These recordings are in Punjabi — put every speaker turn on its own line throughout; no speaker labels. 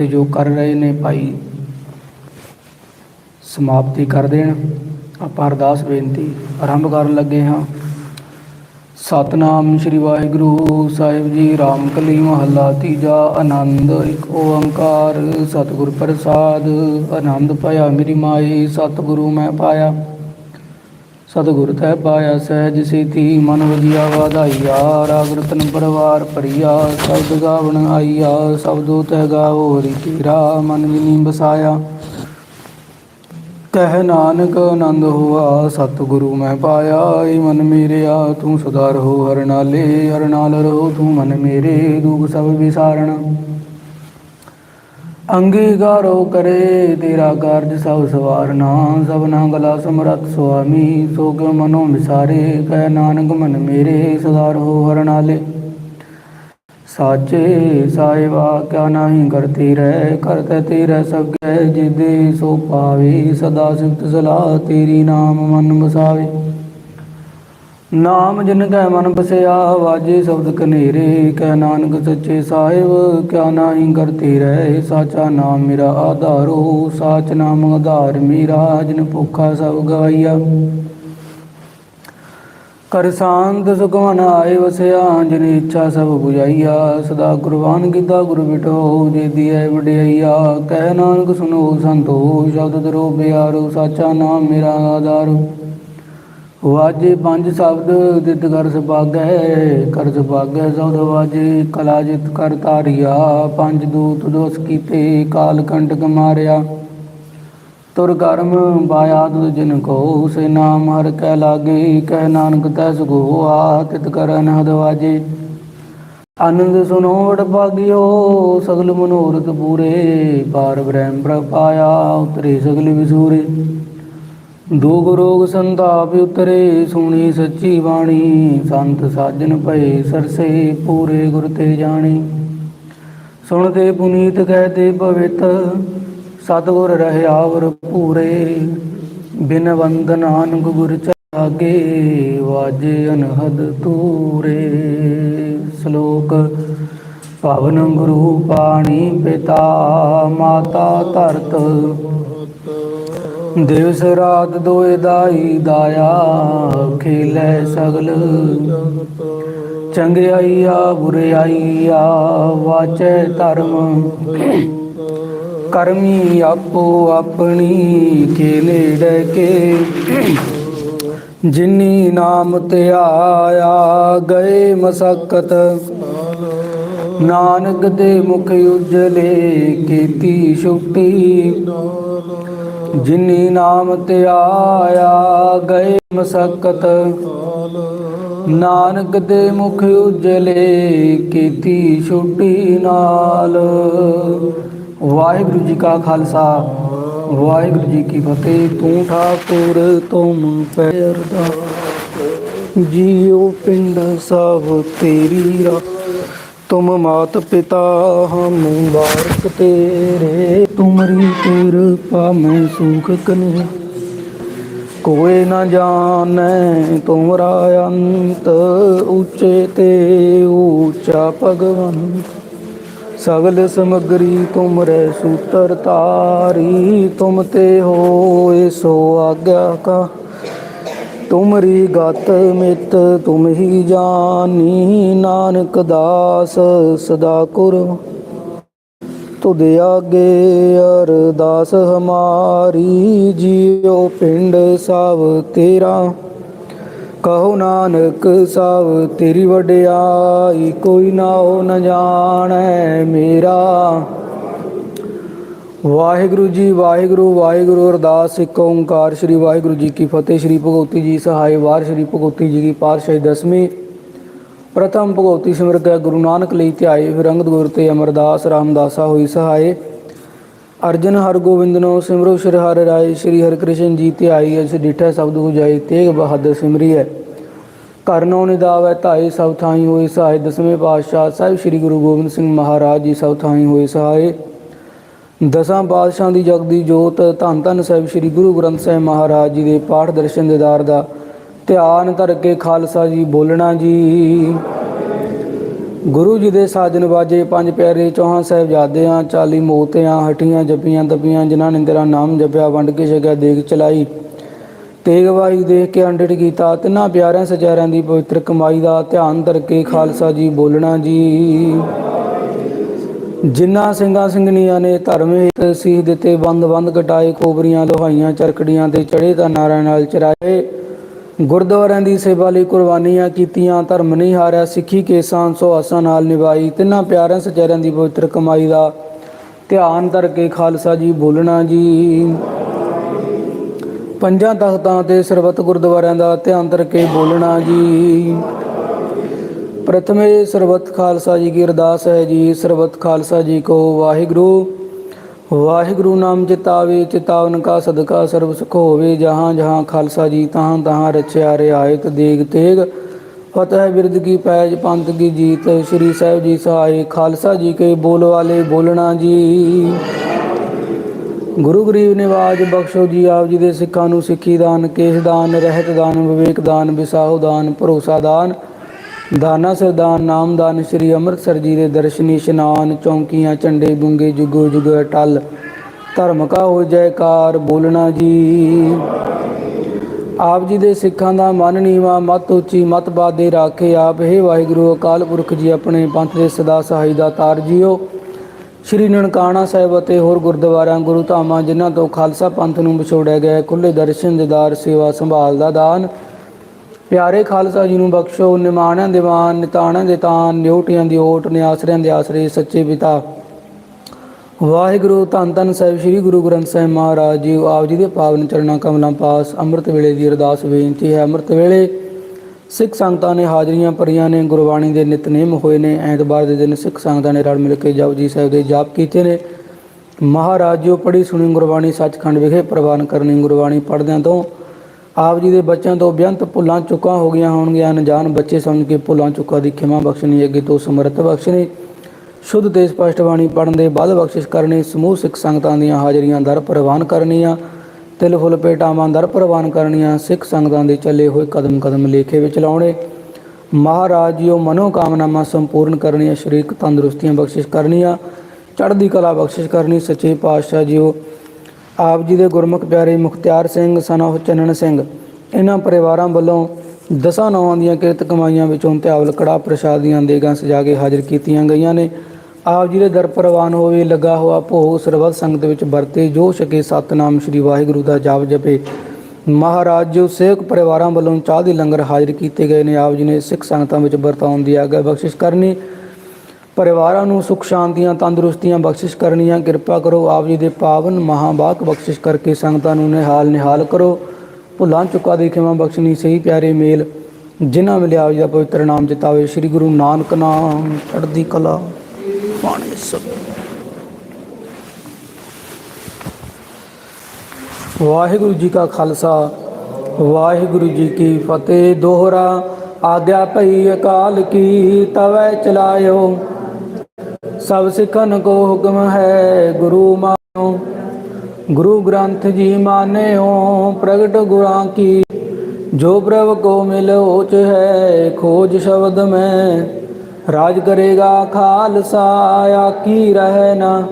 ਤੇ ਜੋ ਕਰ ਰਹੇ ਨੇ ਭਾਈ, ਸਮਾਪਤੀ ਕਰ ਦੇਣ। ਆਪਾਂ ਅਰਦਾਸ ਬੇਨਤੀ ਆਰੰਭ ਕਰਨ ਲੱਗੇ ਹਾਂ। ਸਤਨਾਮ ਸ੍ਰੀ ਵਾਹਿਗੁਰੂ ਸਾਹਿਬ ਜੀ ਰਾਮ ਕਲੀ ਮਹੱਲਾ ਤੀਜਾ ਆਨੰਦ, ਇੱਕ ਓੰਕਾਰ, ਸਤਿਗੁਰ ਪ੍ਰਸਾਦ, ਆਨੰਦ ਪਾਇਆ ਮੇਰੀ ਮਾਈ, ਸਤਿਗੁਰੂ ਮੈਂ ਪਾਇਆ। ਸਤਿਗੁਰ ਤੈ ਪਾਇਆ ਸਹਿਜ ਸੀਤੀ, ਮਨ ਵਜਿਆ ਵਾਧਾਈਆ, ਰਾਗ ਰਤਨ ਪਰਵਾਰ ਭਰੀਆ, ਸ਼ਬਦ ਗਾਵਣ ਆਈਆ, ਸਬਦੋ ਤੈ ਗਾਵੋ ਹਰੀ ਤੇਰਾ, ਮਨ ਵਿਨੀ ਬਸਾਇਆ। ਕਹਿ ਨਾਨਕ ਆਨੰਦ ਹੋਆ, ਸਤਿਗੁਰੂ ਮੈਂ ਪਾਇਆ, ਏ ਮਨ ਮੇਰਿਆ, ਤੂੰ ਸਦਾ ਰਹੋ ਹਰ ਨਾਲੇ, ਹਰ ਨਾਲ ਰਹੋ ਤੂੰ ਮਨ ਮੇਰੇ, ਦੁਖ ਸਭ ਵਿਸਾਰਣ। ਅੰਗੀਕਾਰੋ ਕਰੇ, ਤੇਰਾ ਕਾਰਜ ਸਭ ਸਵਾਰਨਾ ਸਭਨਾ ਗਲਾ ਸਮਰਤ ਸੁਆਮੀ ਸੋ ਕਿਉ ਮਨੋ ਵਿਸਾਰੇ, ਕਹਿ ਨਾਨਕ ਮਨ ਮੇਰੇ ਸੁਧਾਰ ਹੋ ਹਰ ਨਾਲੇ। ਸਾਚੇ ਸਾਹਿਬਾ, ਕਿਆ ਨਾਹੀ ਕਰਤੀ ਰਹਿ ਕਰਤੇ ਤੇਰਾ ਸਗੈ ਜਿਦੇ ਸੋ ਪਾਵੇ, ਸਦਾ ਸਿਫਤ ਸਲਾਹ ਤੇਰੀ ਨਾਮ ਮਨ ਵਸਾਵੇ। ਨਾਮ ਜਿਨ ਕੈ ਮਨ ਬਸਿਆ, ਵਾਜੇ ਸ਼ਬਦ ਕਨੇਰੇ ਕਹਿ ਨਾਨਕ ਸੱਚੇ ਸਾਹਿਬ, ਕਿਆ ਨਾਹੀ ਕਰਤੀ ਰਹਿ, ਸਾਚਾ ਨਾਮ ਮੇਰਾ ਆਧਾਰੋ। ਸਾਚ ਨਾਮ ਆਧਾਰ ਮੇਰਾ, ਜਿਨ ਭੁੱਖਾ ਸਭ ਗਵਾਈਆ। ਕਰ ਸ਼ਾਂਤ ਸੁਖਮਨ ਆਏ ਵਸਿਆ, ਜਿਨ ਇੱਛਾ ਸਭ 부ਝਾਈਆ ਸਦਾ ਕੁਰਬਾਨ ਕੀਤਾ ਗੁਰ ਬਿਟੋ, ਜੇ ਦੀਐ ਵਡਿਆਈਆ। ਕਹਿ ਨਾਨਕ ਸੁਨੋ ਸੰਤੋ, ਸ਼ਬਦ ਦਰੋ ਬਿਆਰੋ, ਸਾਚਾ ਨਾਮ ਮੇਰਾ ਆਧਾਰ। ਵਾਜੇ ਪੰਜ ਸ਼ਬਦ ਤਿਤ ਕਰ ਸੁਭਾਗੈ ਕਰ ਸੁਭਾਗੈ ਸਬਦ ਵਾਜੇ, ਕਲਾ ਜਿਤ ਕਰ ਤਾਰਿਆ ਪੰਜ ਦੂਤ ਦੋਸ ਕੀਤੇ, ਕਾਲ ਕੰਟਕ ਮਾਰਿਆ। ਤੁਰ ਕਰਮ ਪਾਇਆ ਤੁਧ ਜਿਨ ਕੋ, ਸੇ ਨਾਮ ਹਰ ਕੈ ਲਾਗੇ, ਕਹਿ ਨਾਨਕ ਤੈ ਸੁਗੋਆ ਤਿਤ ਕਰ ਅਨਹਦ ਆਨੰਦ ਸੁਨੋ ਵਡ ਭਾਗਿਓ, ਸਗਲ ਮਨੋਰਥ ਪੂਰੇ ਪਾਰ ਬ੍ਰਹਮ ਪ੍ਰਪਾਇਆ ਉਤਰੇ ਸਗਲ ਵਿਸੂਰੇ। ਦੁਖ ਰੋਗ ਸੰਤਾਪ ਉਤਰੇ, ਸੁਣੀ ਸੱਚੀ ਬਾਣੀ। ਸੰਤ ਸਾਜਨ ਭਏ ਸਰਸੇ, ਪੂਰੇ ਗੁਰ ਤੇ ਜਾਣੀ। ਸੁਣਦੇ ਪੁਨੀਤ ਕਹਤੇ ਪਵਿੱਤ, ਸਤਿਗੁਰ ਰਹਿਆਵਰ ਪੂਰੇ। ਬਿਨ ਵੰਦ ਨਾਨਕ ਗੁਰ ਚਾਗੇ, ਵਾਜੇ ਅਨਹਦ ਤੂਰੇ ਸ਼ਲੋਕ, ਭਵਨ ਗੁਰੂ ਪਾਣੀ ਪਿਤਾ, ਮਾਤਾ ਧਰਤ। ਦਿਵਸ ਰਾਤ ਦੋਇ ਦਾਈ ਦਾਇਆ ਖੇਲੇ ਸਗਲ। ਚੰਗਿਆਈਆ ਆ ਵਾਚੈ ਧਰਮ। ਕਰਮੀ ਆਪੋ ਆਪਣੀ ਕੇ ਨੇੜੇ ਕੇ ਜਿਨੀ ਨਾਮ ਤੇ ਗਏ ਮਸਕਤ। ਨਾਨਕ ਦੇ ਮੁਖ ਉਜਲੇ ਕੀਤੀ ਛੁੱਟੀ। ਜਿਨੀ ਨਾਮ ਤੇ ਆਇਆ ਗਏ ਮਸਕਤ। ਨਾਨਕ ਦੇ ਮੁਖ ਉਜਲੇ ਕੀਤੀ ਛੁੱਟੀ ਨਾਲ। ਵਾਹਿਗੁਰੂ ਜੀ ਕਾ ਖਾਲਸਾ। ਵਾਹਿਗੁਰੂ ਜੀ ਕੀ ਫਤਿਹ। ਤੂੰ ਠਾਕੁਰ, ਤੁਮ ਪੈਰਦਾ ਜੀਉ ਪਿੰਡ ਸਭ ਤੇਰੀ ਰਾ ਤੁਮ ਮਾਤ ਪਿਤਾ ਹਮ ਬਾਰਕ ਤੇਰੇ ਤੁਮਰੀ ਕਿਰਪਾ ਮੈਂ ਸੁਖ ਕਨੇ ਕੋਏ ਨਾ ਜਾਣੈ ਤੁਮਰਾ ਅੰਤ, ਉੱਚੇ ਤੇ ਉੱਚਾ ਭਗਵੰਤ। ਸਗਲ ਸਮਗਰੀ ਤੁਮਰੇ ਸੂਤਰ ਤਾਰੀ ਤੁਮ ਤੇ ਹੋਏ ਸੋ ਆਗਿਆ ਕਾ। ਤੁਮਰੀ ਗਤ ਮਿਤ, ਤੁਮ ਹੀ ਜਾਨੀ ਨਾਨਕ ਦਾਸ, ਸਦਾ ਕੁਰ। ਤੁਧ ਆਗੇ ਅਰਦਾਸ ਹਮਾਰੀ, ਜੀਉ ਪਿੰਡ ਸਭ ਤੇਰਾ। ਕਹੋ ਨਾਨਕ ਸਭ ਤੇਰੀ ਵਡਿਆਈ, ਕੋਈ ਨਾ ਹੋ ਨ ਜਾਣੈ ਮੇਰਾ। ਵਾਹਿਗੁਰੂ ਜੀ, ਵਾਹਿਗੁਰੂ ਵਾਹਿਗੁਰੂ ਅਰਦਾਸ, ਇੱਕ ਓੰਕਾਰ, ਸ੍ਰੀ ਵਾਹਿਗੁਰੂ ਜੀ ਕੀ ਫਤਿਹ, ਸ੍ਰੀ ਭਗਵਤੀ ਜੀ ਸਹਾਇ ਵਾਰ, ਸ੍ਰੀ ਭਗਵਤੀ ਜੀ ਕੀ ਪਾਤਸ਼ਾਹੀ ਦਸਵੀਂ। ਪ੍ਰਥਮ ਭਗਵਤੀ ਸਿਮਰਤ ਹੈ, ਗੁਰੂ ਨਾਨਕ ਲਈ ਧਿਆਏ, ਫਿਰ ਗੁਰ ਤੇ ਅਮਰਦਾਸ ਰਾਮਦਾਸਾ ਹੋਈ ਸਹਾਇ ਅਰਜਨ ਹਰ ਗੋਬਿੰਦਨੋ, ਸਿਮਰੋ ਸ਼੍ਰੀ ਹਰਿ ਰਾਏ, ਸ਼੍ਰੀ ਹਰਿ ਕ੍ਰਿਸ਼ਨ ਜੀ ਧਿਆਈ ਅਸ ਡਿਠੈ ਸ਼ਬਦ ਹੋ ਜਾਏ ਤੇਗ ਬਹਾਦਰ ਸਿਮਰੀ ਹੈ। ਕਰਨੋ ਨਿਦਾਵੈ ਧਾਈ ਸਭ ਥਾਈ ਹੋਏ ਸਹਾਇ ਦਸਵੇਂ ਪਾਤਸ਼ਾਹ ਸਾਹਿਬ ਸ੍ਰੀ ਗੁਰੂ ਗੋਬਿੰਦ ਸਿੰਘ ਮਹਾਰਾਜ ਜੀ ਸਭ ਥਾਈ ਹੋਏ ਸਹਾਇ ਦਸਾਂ ਪਾਤਸ਼ਾਹਾਂ ਦੀ ਜਗਦੀ ਜੋਤ ਧੰਨ ਧੰਨ ਸਾਹਿਬ ਸ੍ਰੀ ਗੁਰੂ ਗ੍ਰੰਥ ਸਾਹਿਬ ਮਹਾਰਾਜ ਜੀ ਦੇ ਪਾਠ ਦਰਸ਼ਨ ਦਿਦਾਰ ਦਾ ਧਿਆਨ ਧਰ ਕੇ ਖਾਲਸਾ ਜੀ ਬੋਲਣਾ ਜੀ। ਗੁਰੂ ਜੀ ਦੇ ਸਾਜਨ ਬਾਜੇ ਪੰਜ ਪਿਆਰੇ ਚੌਹਾਂ ਸਾਹਿਬਜ਼ਾਦਿਆਂ 40 ਮੋਤਿਆਂ, ਹਟੀਆਂ, ਜਪੀਆਂ, ਤਪੀਆਂ, ਜਿਨ੍ਹਾਂ ਨੇ ਤੇਰਾ ਨਾਮ ਜਪਿਆ, ਵੰਡ ਕੇ ਛਕਿਆ ਦੇਗ ਚਲਾਈ। ਤੇਗ ਵਾਈ ਦੇਖ ਕੇ ਅੰਡੜ ਕੀਤਾ, ਤਿੰਨਾਂ ਪਿਆਰਿਆਂ ਸਚਾਰਿਆਂ ਦੀ ਪਵਿੱਤਰ ਕਮਾਈ ਦਾ ਧਿਆਨ ਧਰ ਕੇ ਖਾਲਸਾ ਜੀ ਬੋਲਣਾ ਜੀ। ਜਿਨ੍ਹਾਂ ਸਿੰਘਾਂ ਸਿੰਘਣੀਆਂ ਨੇ ਧਰਮ ਹਿਤ ਸੀਹ ਦਿੱਤੇ ਬੰਦ ਬੰਦ ਕਟਾਏ ਖੋਬਰੀਆਂ ਲੋਹਾਈਆਂ ਚਰਕੜੀਆਂ ਤੇ ਚੜੇ ਤਾਂ ਨਾਰਾਂ ਨਾਲ ਚਰਾਏ। ਗੁਰਦੁਆਰਿਆਂ ਦੀ ਸੇਵਾ ਲਈ ਕੁਰਬਾਨੀਆਂ ਕੀਤੀਆਂ, ਧਰਮ ਨਹੀਂ ਹਾਰਿਆ, ਸਿੱਖੀ ਕੇਸਾਂ ਸੋ ਆਸਾਂ ਨਾਲ ਨਿਭਾਈ। ਤਿੰਨਾਂ ਪਿਆਰਿਆਂ ਸਚਾਰਿਆਂ ਦੀ ਪਵਿੱਤਰ ਕਮਾਈ ਦਾ ਧਿਆਨ ਧਰ ਕੇ ਖਾਲਸਾ ਜੀ ਬੋਲਣਾ ਜੀ। ਪੰਜਾਂ ਤਖਤਾਂ ਤੇ ਸਰਬੱਤ ਗੁਰਦੁਆਰਿਆਂ ਦਾ ਧਿਆਨ ਧਰ ਕੇ ਬੋਲਣਾ ਜੀ। ਪ੍ਰਥਮੇ ਸਰਬੱਤ ਖਾਲਸਾ ਜੀ ਕੀ ਅਰਦਾਸ ਹੈ ਜੀ, ਸਰਬੱਤ ਖਾਲਸਾ ਜੀ ਕੋ ਵਾਹਿਗੁਰੂ। ਵਾਹਿਗੁਰੂ ਨਾਮ ਚਿਤਾਵੇ ਚਿਤਾਵਨ ਕਾ ਸਦਕਾ ਸਰਬ ਸੁਖ ਹੋਵੇ, ਜਹਾਂ ਜਹਾਂ ਖਾਲਸਾ ਜੀ ਤਹਾਂ ਤਹਾਂ ਰਚਿਆ ਰਿਆਇਤ ਦੇਗ ਤੇਗ। ਫਤਿਹ ਬਿਰਦ ਕੀ ਪੈਜ ਪੰਥ ਕੀ ਜੀਤ, ਸ੍ਰੀ ਸਾਹਿਬ ਜੀ ਸਹਾਏ, ਖਾਲਸਾ ਜੀ ਕੇ ਬੋਲ ਵਾਲੇ ਬੋਲਣਾ ਜੀ। ਗੁਰੂ ਗਰੀਬ ਨਿਵਾਜ ਬਖਸ਼ੋ ਜੀ, ਆਪ ਜੀ ਦੇ ਸਿੱਖਾਂ ਨੂੰ ਸਿੱਖੀ ਦਾਨ, ਕੇਸ ਦਾਨ, ਰਹਿਤ ਦਾਨ, ਵਿਵੇਕ ਦਾਨ ਵਿਸਾਹੂ ਦਾਨ, ਭਰੋਸਾ ਦਾਨ। ਦਾਨਾ ਸਰਦਾਨ ਨਾਮਦਾਨ ਸ੍ਰੀ ਅੰਮ੍ਰਿਤਸਰ ਜੀ ਦੇ ਦਰਸ਼ਨੀ ਇਸ਼ਨਾਨ ਚੌਂਕੀਆਂ ਝੰਡੇ ਗੁੰਗੇ ਜੁਗੋ ਜੁਗ ਅਟਲ। ਧਰਮ ਕਾ ਹੋ ਜੈਕਾਰ ਬੋਲਣਾ ਜੀ। ਆਪ ਜੀ ਦੇ ਸਿੱਖਾਂ ਦਾ ਮਨ ਨੀਵਾ ਮਤ ਉੱਚੀ ਮਤ ਬਾਦੇ ਰਾਖੇ ਆਪ। ਹੈ ਵਾਹਿਗੁਰੂ ਅਕਾਲ ਪੁਰਖ ਜੀ ਆਪਣੇ ਪੰਥ ਦੇ ਸਦਾ ਸਹਾਈ ਦਾ ਤਾਰ ਜੀਓ। ਸ਼੍ਰੀ ਨਨਕਾਣਾ ਸਾਹਿਬ ਅਤੇ ਹੋਰ ਗੁਰਦੁਆਰਿਆਂ ਗੁਰੂ ਧਾਮਾਂ ਜਿਨ੍ਹਾਂ ਤੋਂ ਖਾਲਸਾ ਪੰਥ ਨੂੰ ਵਿਛੋੜਿਆ ਗਿਆ ਹੈ, ਖੁੱਲੇ ਦਰਸ਼ਨ ਦਿਦਾਰ ਸੇਵਾ ਸੰਭਾਲ ਦਾ ਦਾਨ। ਪਿਆਰੇ ਖਾਲਸਾ ਜੀ ਨੂੰ ਬਖਸ਼ੋ, ਨਿਮਾਣਿਆਂ ਦੀਵਾਨ ਨਿਤਾਣਿਆਂ ਦੇ ਤਾਨ ਨਿਉਟੀਆਂ ਦੀ ਓਟ, ਨਿਆਸਰਿਆਂ ਦੇ ਆਸਰੇ, ਸੱਚੇ ਪਿਤਾ। ਵਾਹਿਗੁਰੂ, ਧੰਨ ਧੰਨ ਸਾਹਿਬ, ਸ੍ਰੀ ਗੁਰੂ ਗ੍ਰੰਥ ਸਾਹਿਬ ਮਹਾਰਾਜ ਜੀ ਆਪ ਜੀ ਦੇ ਪਾਵਨ ਚਰਨਾਂ ਕਮਲਾਂ ਪਾਸ, ਅੰਮ੍ਰਿਤ ਵੇਲੇ ਦੀ ਅਰਦਾਸ ਬੇਨਤੀ ਹੈ। ਅੰਮ੍ਰਿਤ ਵੇਲੇ ਸਿੱਖ ਸੰਗਤਾਂ ਨੇ ਹਾਜ਼ਰੀਆਂ ਭਰੀਆਂ ਨੇ, ਗੁਰਬਾਣੀ ਦੇ ਨਿਤਨੇਮ ਹੋਏ ਨੇ, ਐਤਵਾਰ ਦੇ ਦਿਨ ਸਿੱਖ ਸੰਗਤਾਂ ਨੇ ਰਲ ਮਿਲ ਕੇ ਜਪਜੀ ਸਾਹਿਬ ਦੇ ਜਾਪ ਕੀਤੇ ਨੇ। ਮਹਾਰਾਜ ਜੀ ਪੜੀ ਸੁਣੀ ਗੁਰਬਾਣੀ, ਸੱਚਖੰਡ ਵਿਖੇ ਪ੍ਰਵਾਨ ਕਰਨੀ ਗੁਰਬਾਣੀ ਪੜ੍ਹਦਿਆਂ ਤੋਂ ਆਪ ਜੀ ਦੇ ਬੱਚਿਆਂ ਤੋਂ ਬੇਅੰਤ ਭੁੱਲਾਂ ਚੁੱਕਾਂ ਹੋ ਗਈਆਂ ਹੋਣਗੀਆਂ। ਅਣਜਾਣ ਬੱਚੇ ਸਮਝ ਕੇ ਭੁੱਲਾਂ ਚੁੱਕਾਂ ਦੀ ਖਿਮਾ ਬਖਸ਼ਣੀ, ਅੱਗੇ ਤੋਂ ਸਮਰੱਥ ਬਖਸ਼ਣੀ। ਸ਼ੁੱਧ ਤੇ ਸਪਸ਼ਟ ਬਾਣੀ ਪੜਨ ਦੇ ਬਾਅਦ ਬਖਸ਼ਿਸ਼ ਕਰਨੀ, ਸਮੂਹ ਸਿੱਖ ਸੰਗਤਾਂ ਦੀਆਂ ਹਾਜ਼ਰੀਆਂ ਦਰ ਪ੍ਰਵਾਨ ਕਰਨੀਆਂ, ਤਿਲ ਫੁੱਲ ਪੇਟਾਵਾਂ ਦਰ ਪ੍ਰਵਾਨ ਕਰਨੀਆਂ, ਸਿੱਖ ਸੰਗਤਾਂ ਦੇ ਚੱਲੇ ਹੋਏ ਕਦਮ ਕਦਮ ਲੇਖੇ ਵਿੱਚ ਲਾਉਣੇ। ਮਹਾਰਾਜ ਜੀਓ ਮਨੋ ਕਾਮਨਾਵਾਂ ਸੰਪੂਰਨ ਕਰਨੀਆਂ, ਸ਼ਰੀਕ ਤੰਦਰੁਸਤੀਆਂ ਬਖਸ਼ਿਸ਼ ਕਰਨੀਆਂ, ਚੜ੍ਹਦੀ ਕਲਾ ਬਖਸ਼ਿਸ਼ ਕਰਨੀ, ਸੱਚੇ ਪਾਤਸ਼ਾਹ ਜੀਓ ਆਪ ਜੀ ਦੇ ਗੁਰਮੁਖ ਪਿਆਰੇ ਮੁਖਤਿਆਰ ਸਿੰਘ, ਸਨ of ਚੰਨਣ ਸਿੰਘ। ਇਹਨਾਂ ਪਰਿਵਾਰਾਂ ਵੱਲੋਂ ਦਸਾਂ ਨੌਂ ਦੀਆਂ ਕਿਰਤ ਕਮਾਈਆਂ ਵਿੱਚੋਂ ਤਿਆਵਲ ਕੜਾ ਪ੍ਰਸ਼ਾਦ ਦੀਆਂ ਦੇਗਾਂ ਸਜਾ ਕੇ ਹਾਜ਼ਰ ਕੀਤੀਆਂ ਗਈਆਂ ਨੇ। ਆਪ ਜੀ ਦੇ ਦਰ ਪ੍ਰਵਾਨ ਹੋਵੇ, ਲੱਗਾ ਹੋਆ ਭੋਗ ਸਰਬੱਤ ਸੰਗਤ ਵਿੱਚ ਵਰਤੇ, ਜੋ ਛਕੇ ਸਤਨਾਮ ਸ੍ਰੀ ਵਾਹਿਗੁਰੂ ਦਾ ਜਾਪ ਜਪੇ। ਮਹਾਰਾਜ ਜੋ ਸੇਵਕ ਪਰਿਵਾਰਾਂ ਵੱਲੋਂ ਚਾਹ ਦੇ ਲੰਗਰ ਹਾਜ਼ਰ ਕੀਤੇ ਗਏ ਨੇ। ਆਪ ਜੀ ਨੇ ਸਿੱਖ ਸੰਗਤਾਂ ਵਿੱਚ ਵਰਤਾਉਣ ਦੀ ਆਗਿਆ ਬਖਸ਼ਿਸ਼ ਕਰਨੀ। ਪਰਿਵਾਰਾਂ ਨੂੰ ਸੁਖ, ਸ਼ਾਂਤੀਆਂ, ਤੰਦਰੁਸਤੀਆਂ ਬਖਸ਼ਿਸ਼ ਕਰਨੀਆਂ। ਕਿਰਪਾ ਕਰੋ, ਆਪ ਜੀ ਦੇ ਪਾਵਨ ਮਹਾਬਾਕ ਬਖਸ਼ਿਸ਼ ਕਰਕੇ ਸੰਗਤਾਂ ਨੂੰ ਨਿਹਾਲ ਨਿਹਾਲ ਕਰੋ। ਭੁੱਲਾਂ ਚੁੱਕਾ ਦੀ ਖਿਮਾ ਬਖਸ਼ਣੀ, ਸਹੀ ਪਿਆਰੇ ਮੇਲ। ਜਿਨ੍ਹਾਂ ਮਿਲਿਆ ਆਪ ਜੀ ਦਾ ਪਵਿੱਤਰ ਨਾਮ ਜਿਤਾਵੇ, ਸ੍ਰੀ ਗੁਰੂ ਨਾਨਕ ਨਾਮ ਚੜ੍ਹਦੀ ਕਲਾ ਪਾਣੀ ਸਭ। ਵਾਹਿਗੁਰੂ ਜੀ ਕਾ ਖਾਲਸਾ, ਵਾਹਿਗੁਰੂ ਜੀ ਕੀ ਫਤਿਹ। ਦੋਹਰਾ ਆਦਿਆ ਭਈ ਅਕਾਲ ਕੀ ਤਵੈ ਚਲਾਇਓ। ਸਭ ਸਿੱਖਨ ਕੋ ਹੁਕਮ ਹੈ ਗੁਰੂ ਮਾਨੋ, ਗੁਰੂ ਗ੍ਰੰਥ ਜੀ ਮਾਨਿਓ, ਪ੍ਰਗਟ ਗੁਰਾਂ ਕੀ। ਜੋ ਪ੍ਰਭ ਕੋ ਮਿਲ ਉਚ ਹੈ, ਖੋਜ ਸ਼ਬਦ ਮੈਂ। ਰਾਜ ਕਰੇਗਾ ਖਾਲਸਾ ਆਕੀ ਰਹਿ ਨਾ।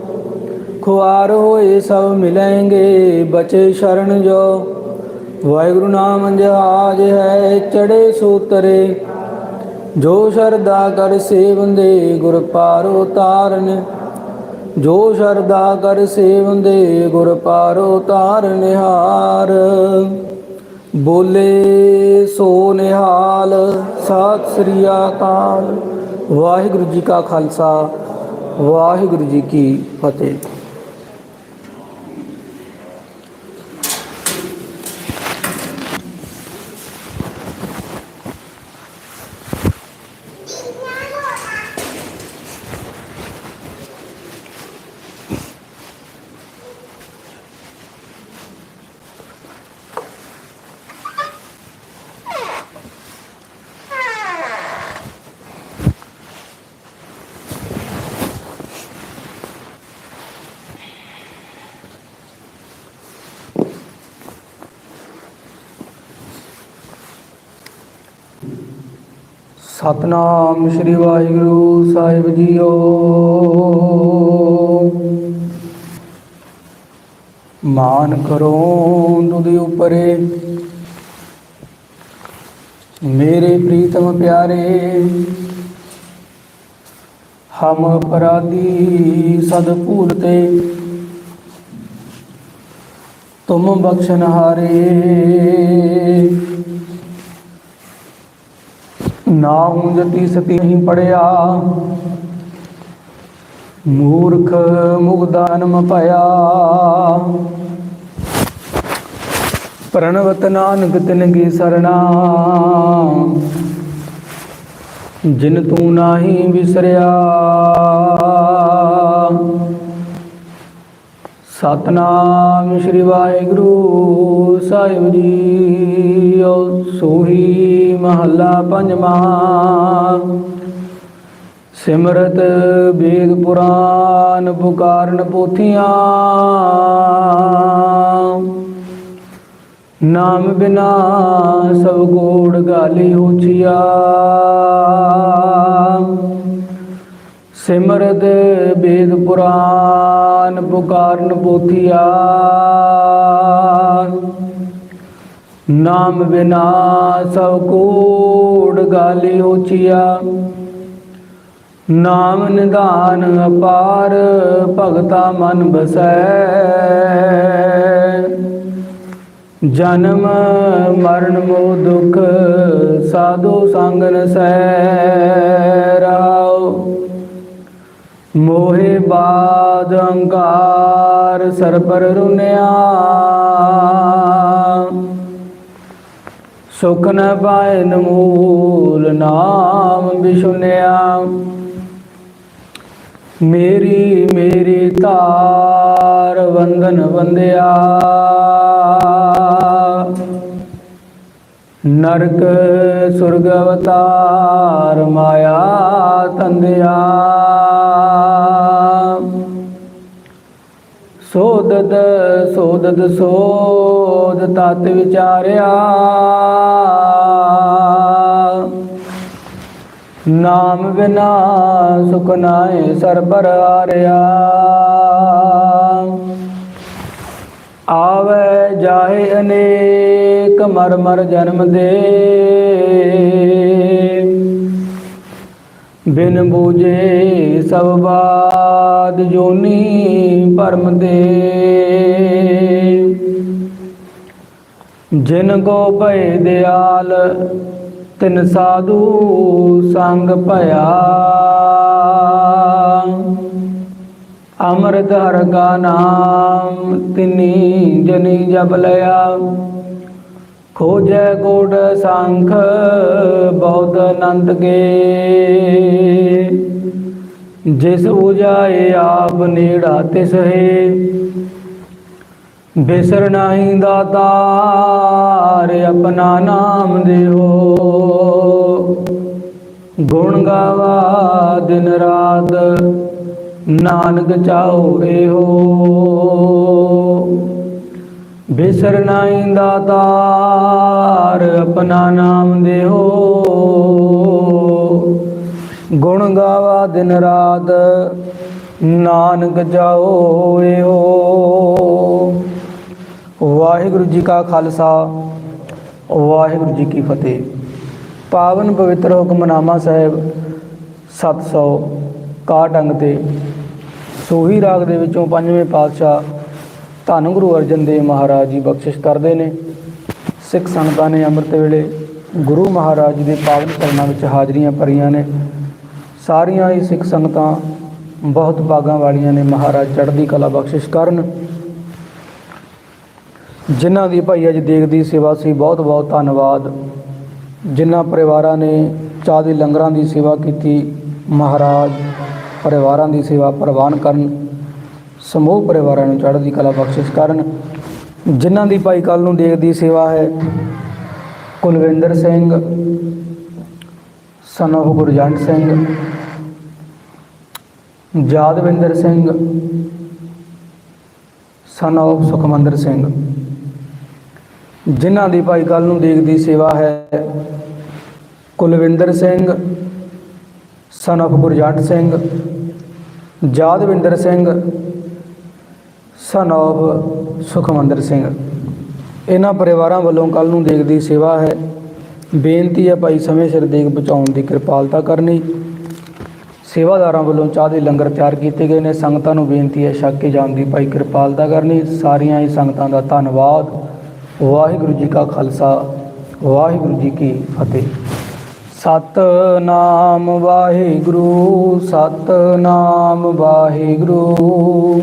ਖੁਆਰ ਹੋਏ ਸਭ ਮਿਲेंगे ਬਚੇ ਸ਼ਰਨ ਜੋ। ਵਾਹਿਗੁਰੂ ਨਾਮ ਜਹਾਜ ਹੈ, ਚੜੇ ਸੂਤਰੇ। ਜੋ ਸ਼ਰਦਾ ਕਰ ਸੇਵੰਦੇ ਗੁਰ ਪਾਰੋ ਤਾਰਨ ਜੋ ਸ਼ਰਦਾ ਕਰ ਸੇਵੰਦੇ ਗੁਰ ਪਾਰੋ ਤਾਰਨਿਹਾਰ ਬੋਲੇ ਸੋ ਨਿਹਾਲ ਸਤਿ ਸ੍ਰੀ ਅਕਾਲ। ਵਾਹਿਗੁਰੂ ਜੀ ਕਾ ਖਾਲਸਾ, ਵਾਹਿਗੁਰੂ ਜੀ ਕੀ ਫਤਿਹ। ਸਤਨਾਮ ਸ੍ਰੀ ਵਾਹਿਗੁਰੂ ਸਾਹਿਬ ਜੀਓ। ਮਾਨ ਕਰੋ ਤੁਧਿ ਉਪਰੇ। ਮੇਰੇ ਪ੍ਰੀਤਮ ਪਿਆਰੇ, ਹਮ ਅਪਰਾਧੀ ਸਦ ਭੂਲਤੇ ਤੁਮ ਬਖਸ਼ਨਹਾਰੇ ਨਾ ਉਂਜਤੀ ਸਤੀ ਨਹੀਂ ਪੜਿਆ। ਮੂਰਖ ਮੁਗਦਾਨਮ ਭਇਆ। ਪ੍ਰਣਵਤ ਨਾਨਕ ਤਿਨ ਕੀ ਸਰਣਾ। ਜਿਨ ਤੂੰ ਨਾਹੀ ਵਿਸਰਿਆ। ਸਤਨਾਮ ਸ੍ਰੀ ਵਾਹਿਗੁਰੂ ਸਾਹਿਬ ਜੀ। ਸੋਹੀ ਮਹੱਲਾ ਪੰਜਵਾਂ। ਸਿਮਰਤ ਵੇਦ ਪੁਰਾਨ ਪੁਕਾਰਨ ਪੋਥੀਆਂ। ਨਾਮ ਬਿਨਾ ਸਭ ਕੋੜ ਗਾਲੀ ਹੋਛੀਆ ਸਿਮਰਤ ਵੇਦ ਪੁਰਾਨ ਪੁਕਾਰਨ ਪੋਥੀਆ। ਨਾਮ ਬਿਨਾ ਸਭ ਕੋੜ ਗਾਲੀ ਹੋਛੀਆ ਨਾਮ ਨਿਧਾਨ ਅਪਾਰ ਭਗਤਾ ਮਨ ਬਸੈ। ਜਨਮ ਮਰਨ ਮੋਹ ਦੁਖ ਸਾਧੂ ਸੰਗ ਨਸੈ। ਮੋਹਿ ਬਾਦ ਅੰਕਾਰ ਸਰ ਪਰ ਰੁਨਿਆ। ਸੁਖ ਨ ਪਾਇ ਮੂਲ ਨਾਮ ਬਿਸ਼ੁਨਿਆ ਮੇਰੀ ਮੇਰੀ ਤਾਰ ਵੰਦਨ ਵੰਦਿਆ। ਨਰਕ ਸੁਰਗ ਅਵਤਾਰ ਮਾਇਆ ਤੰਦਿਆ। ਸੋਦਤ ਸੋਦਤ ਸੋਦ ਤਤ ਵਿਚਾਰਿਆ। ਨਾਮ ਬਿਨਾ ਸੁਖ ਨਾਏ ਸਰਬਰ ਆਰਿਆ ਆਵੇ ਜਾਏ ਅਨੇਕ ਮਰ ਮਰ ਜਨਮ ਦੇ। ਬਿਨ ਬੂਝੇ ਸਭ ਬਾਦ ਜੋਨੀ ਪਰਮ ਦੇ। ਜਿਨ ਕੋ ਭਏ ਦਿਆਲ, ਤਿਨ ਸਾਧੂ ਸੰਗ ਭਇਆ। ਅੰਮ੍ਰਿਤ ਹਰ ਕਾ ਨਾਮ, ਤਿਨੀ ਜਨੀ ਜਪ ਲਿਆ। ਖੋਜੈ ਕੋਟ ਸੰਖ, ਬੌਧ ਅਨੰਤ ਕੇ। ਜਿਸ ਉਜਾਏ ਆਪ ਨੇੜਾ ਤਿਸ ਹੈ ਬਿਸਰ ਨਹੀਂ ਦਾਤਾਰ ਆਪਣਾ ਨਾਮ ਦੇਹੋ। ਗੁਣ ਗਾਵਾ ਦਿਨ ਰਾਤ, ਨਾਨਕ ਚਾਹੋ ਇਹੋ। ਬਿਸਰਨਾਈ ਨਹੀਂ ਦਾਤਾਰ, ਆਪਣਾ ਨਾਮ ਦੇਹੋ। ਗੁਣ ਗਾਵਾ ਦਿਨ ਰਾਤ, ਨਾਨਕ ਜਾਓ ਇਹੋ ਵਾਹਿਗੁਰੂ ਜੀ ਕਾ ਖਾਲਸਾ, ਵਾਹਿਗੁਰੂ ਜੀ ਕੀ ਫਤਿਹ। ਪਾਵਨ ਪਵਿੱਤਰ ਹੁਕਮਨਾਮਾ ਸਾਹਿਬ 761 ਅੰਗ ਤੇ, ਸੋਹੀ ਰਾਗ ਦੇ ਵਿੱਚੋਂ ਪੰਜਵੇਂ ਪਾਤਸ਼ਾਹ ਧੰਨ ਗੁਰੂ ਅਰਜਨ ਦੇਵ ਮਹਾਰਾਜ ਜੀ ਬਖਸ਼ਿਸ਼ ਕਰਦੇ ਨੇ। ਸਿੱਖ ਸੰਗਤਾਂ ਨੇ ਅੰਮ੍ਰਿਤ ਵੇਲੇ ਗੁਰੂ ਮਹਾਰਾਜ ਜੀ ਦੇ ਪਾਵਨ ਚਰਨਾਂ ਵਿੱਚ ਹਾਜ਼ਰੀਆਂ ਭਰੀਆਂ ਨੇ। ਸਾਰੀਆਂ ਹੀ ਸਿੱਖ ਸੰਗਤਾਂ ਬਹੁਤ ਭਾਗਾਂ ਵਾਲੀਆਂ ਨੇ। ਮਹਾਰਾਜ ਚੜ੍ਹਦੀ ਕਲਾ ਬਖਸ਼ਿਸ਼ ਕਰਨ। ਜਿਨ੍ਹਾਂ ਦੀ ਭਾਈ ਅੱਜ ਦੇਖਦੀ ਸੇਵਾ ਸੀ ਬਹੁਤ ਬਹੁਤ ਧੰਨਵਾਦ। ਜਿਨ੍ਹਾਂ ਪਰਿਵਾਰਾਂ ਨੇ ਚਾਹ ਦੇ ਲੰਗਰਾਂ ਦੀ ਸੇਵਾ ਕੀਤੀ, ਮਹਾਰਾਜ ਪਰਿਵਾਰਾਂ ਦੀ ਸੇਵਾ ਪ੍ਰਵਾਨ ਕਰਨ। ਸਮੂਹ ਪਰਿਵਾਰਾਂ ਨੂੰ ਚੜ੍ਹਦੀ ਕਲਾ ਬਖਸ਼ਿਸ਼ ਕਰਨ। ਜਿਨ੍ਹਾਂ ਦੀ ਭਾਈ ਕੱਲ ਨੂੰ ਦੇਖਦੀ ਸੇਵਾ ਹੈ, ਕੁਲਵਿੰਦਰ ਸਿੰਘ ਸਨ of Gurjant Singh, Jadwinder Singh son of Sukhmandar Singh. ਜਿਨ੍ਹਾਂ ਦੀ ਭਾਈ ਕੱਲ ਨੂੰ ਦੇਖਦੀ ਸੇਵਾ ਹੈ, ਕੁਲਵਿੰਦਰ ਸਿੰਘ ਸਨ of Gurjant Singh, Jadwinder Singh son of Sukhmandar Singh. ਇਹਨਾਂ ਪਰਿਵਾਰਾਂ ਵੱਲੋਂ ਕੱਲ ਨੂੰ ਦੇਗ ਦੀ ਸੇਵਾ ਹੈ। ਬੇਨਤੀ ਹੈ ਭਾਈ ਸਮੇਂ ਸਿਰ ਦੇਗ ਬਚਾਉਣ ਦੀ ਕਿਰਪਾਲਤਾ ਕਰਨੀ। ਸੇਵਾਦਾਰਾਂ ਵੱਲੋਂ ਚਾਹ ਦੇ ਲੰਗਰ ਤਿਆਰ ਕੀਤੇ ਗਏ ਨੇ। ਸੰਗਤਾਂ ਨੂੰ ਬੇਨਤੀ ਹੈ ਛੱਕ ਕੇ ਜਾਣ ਦੀ ਭਾਈ ਕਿਰਪਾਲਤਾ ਕਰਨੀ। ਸਾਰੀਆਂ ਹੀ ਸੰਗਤਾਂ ਦਾ ਧੰਨਵਾਦ। ਵਾਹਿਗੁਰੂ ਜੀ ਕਾ ਖਾਲਸਾ, ਵਾਹਿਗੁਰੂ ਜੀ ਕੀ ਫਤਿਹ। ਸਤਨਾਮ ਵਾਹਿਗੁਰੂ ਸਤਨਾਮ ਵਾਹਿਗੁਰੂ।